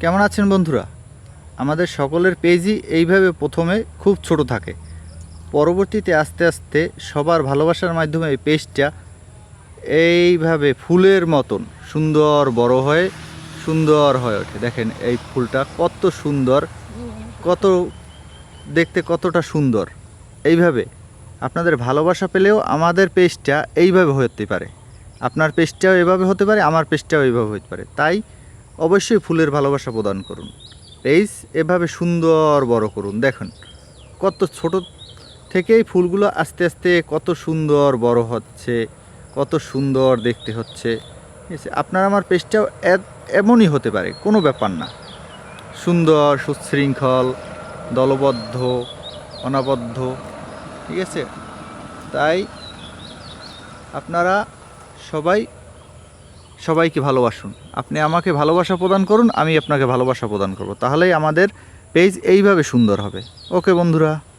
কেমন আছেন বন্ধুরা? আমাদের সকলের পেজই এইভাবে প্রথমে খুব ছোট থাকে। পরবর্তীতে আস্তে আস্তে সবার ভালোবাসার মাধ্যমে এই পেজটা এইভাবে ফুলের মতন সুন্দর বড় হয়ে, সুন্দর হয়ে ওঠে। দেখেন এই ফুলটা কত সুন্দর, কত দেখতে কতটা সুন্দর। এইভাবে আপনাদের ভালোবাসা পেলেও আমাদের পেজটা এইভাবে হতে পারে। আপনার পেজটাও এভাবে হতে পারে, আমার পেজটাও এইভাবে হতে পারে। তাই অবশ্যই ফুলের ভালোবাসা প্রদান করুন। পেজ এভাবে সুন্দর বড় করুন। দেখুন, কত ছোট থেকেই ফুলগুলো আস্তে আস্তে কত সুন্দর বড় হচ্ছে, কত সুন্দর দেখতে হচ্ছে। ঠিক আছে আপনার আমার পেজটাও এমনই হতে পারে, কোনো ব্যাপার না। সুন্দর, সুশৃঙ্খল, দলবদ্ধ, অনাবদ্ধ, ঠিক আছে? তাই আপনারা সবাই সবাইকে ভালোবাসুন। আপনি আমাকে ভালোবাসা প্রদান করুন, আমি আপনাকে ভালোবাসা প্রদান করব। তাহলেই আমাদের পেজ এইভাবে সুন্দর হবে। ওকে বন্ধুরা।